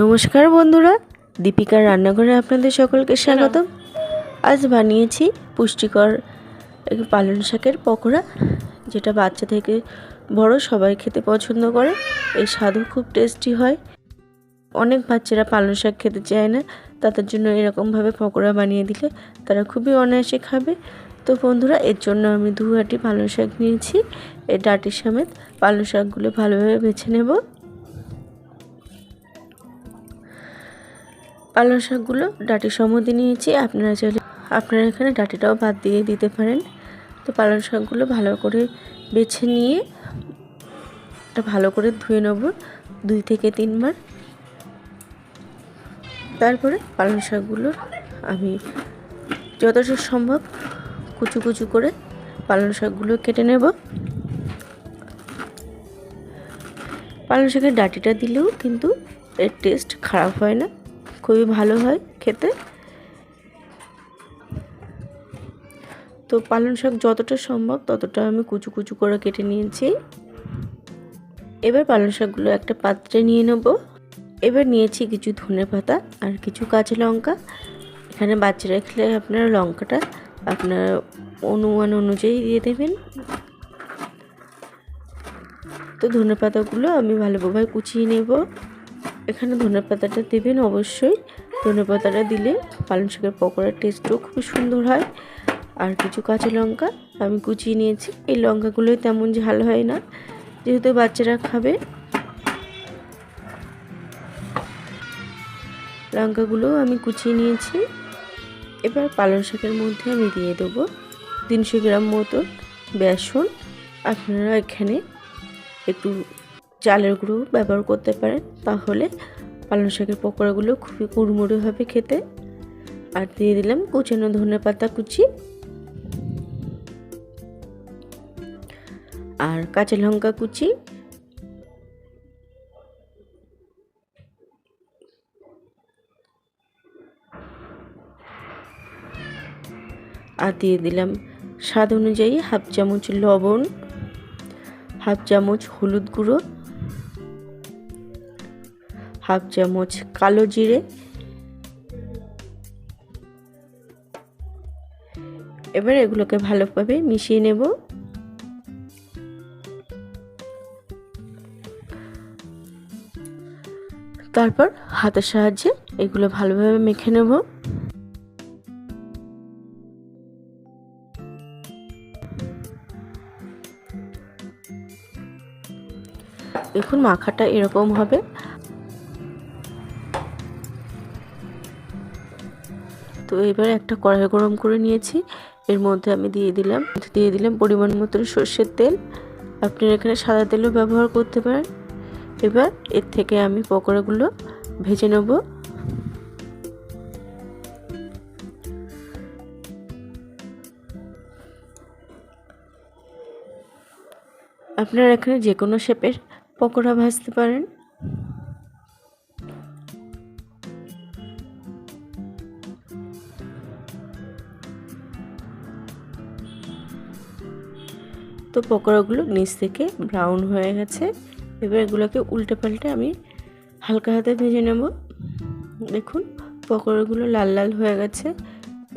নমস্কার বন্ধুরা দীপিকার রান্নাঘরে আপনাদের সকলকে স্বাগত আজ বানিয়েছি পুষ্টিকর পালং শাকের পকোড়া যেটা বাচ্চা থেকে বড় সবাই খেতে পছন্দ করে। এই স্বাদও খুব টেস্টি হয়। অনেক বাচ্চারা পালং শাক খেতে চায় না তাদের জন্য এরকমভাবে পকোড়া বানিয়ে দিলে তারা খুবই অনায়াসে খাবে। তো বন্ধুরা এর জন্য আমি দু আটি পালং শাক নিয়েছি। এই ডাটির সমেত পালং শাকগুলো ভালোভাবে বেছে নেব। পালং শাকগুলো ডাটি সমধি নিয়েছি, আপনারা চাইলে আপনারা এখানে ডাটিটাও বাদ দিয়ে দিতে পারেন। তো পালং শাকগুলো ভালো করে বেছে নিয়ে এটা ভালো করে ধুয়ে নেব দুই থেকে তিনবার। তারপরে পালং শাকগুলো আমি যতটা সম্ভব কুচু কুচু করে পালং শাকগুলো কেটে নেব। পালং শাকের ডাটিটা দিলেও কিন্তু এর টেস্ট খারাপ হয় না। খুবই ভালো হয় খেতে। তো পালং শাক যতটা সম্ভব ততটা আমি কুচু কুচু করে কেটে নিয়েছি। এবার পালং শাকগুলো একটা পাত্রে নিয়ে নেব। এবার নিয়েছি কিছু ধনে পাতা আর কিছু কাঁচা লঙ্কা। এখানে বাচ্চারা খেলে আপনারা লঙ্কাটা আপনার অনুমান অনুযায়ী দিয়ে দেবেন। তো ধনে পাতাগুলো আমি ভালোভাবে কুচিয়ে নেব। এখানে ধনে পাতাটা দেবেন অবশ্যই। ধনে পাতাটা দিলে পালং শাকের পকোড়ার টেস্টও খুব সুন্দর হয়। আর কিছু কাঁচা লঙ্কা আমি কুচিয়ে নিয়েছি। এই লঙ্কাগুলোই তেমন ঝাল হয় না, যেহেতু বাচ্চারা খাবে। লঙ্কাগুলো আমি কুচিয়ে নিয়েছি। এবার পালং শাকের মধ্যে আমি দিয়ে দেবো তিনশো গ্রাম মতো বেসন। আপনারা এখানে একটু চালের গুঁড়ো ব্যবহার করতে পারেন, তাহলে পালং শাকের পকোড়াগুলো খুবই কুড়মুড়ে হবে খেতে। আর দিয়ে দিলাম কুচানো ধনে পাতা কুচি। আর কাঁচা লঙ্কা কুচি। আর দিয়ে দিলাম স্বাদ অনুযায়ী হাফ চামচ লবণ, হাফ চামচ হলুদ গুঁড়ো। হাফ চামচ কালো জিরে এবার এগুলোকে ভালোভাবে মিশিয়ে নেব। তারপর হাতের সাহায্যে এগুলো ভালোভাবে মেখে নেব। দেখুন, মাখাটা এরকম হবে। তো এবার একটা কড়াই গরম করে নিয়েছি। এর মধ্যে আমি দিয়ে দিলাম দিয়ে দিলাম পরিমাণ মতো সর্ষের তেল। আপনি এখানে সাদা তেলও ব্যবহার করতে পারেন। এবার এর থেকে আমি পকোড়াগুলো ভেজে নেব। আপনারা এখানে যে কোনো শেপের পকোড়া ভাজতে পারেন। তো পকোড়াগুলো নিচ থেকে ব্রাউন হয়ে গেছে। এবার এগুলোকে উল্টে পাল্টে আমি হালকা হাতে ভেজে নেব। দেখুন, পকোড়াগুলো লাল লাল হয়ে গেছে,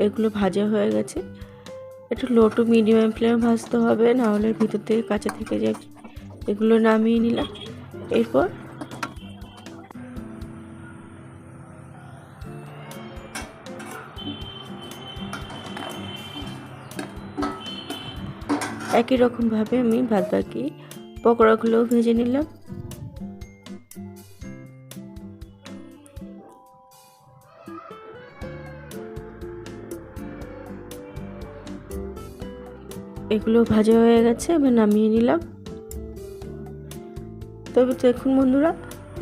এগুলো ভাজা হয়ে গেছে। একটু লো টু মিডিয়াম ফ্লেমে ভাজতে হবে নাহলে ভিতর থেকে কাঁচা থেকে যাবে এগুলো নামিয়ে নিলাম। এরপর একই রকমভাবে আমি বাদ বাকি পকোড়াগুলোও ভেজে নিলাম। এগুলো ভাজা হয়ে গেছে আমি নামিয়ে নিলাম। তবে দেখুন বন্ধুরা,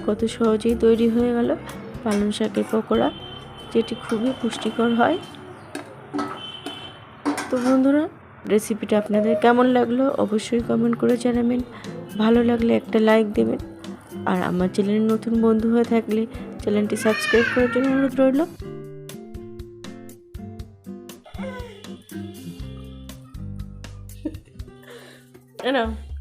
কত সহজেই তৈরি হয়ে গেল পালং শাকের পকোড়া, যেটি খুবই পুষ্টিকর হয়। তো বন্ধুরা রেসিপিটা আপনাদের কেমন লাগল অবশ্যই কমেন্ট করে জানাবেন। ভালো লাগলে একটা লাইক দেবেন। আর আমার চ্যানেলের নতুন বন্ধু হয়ে থাকলে চ্যানেলটি সাবস্ক্রাইব করার জন্য অনুরোধ রইল। know.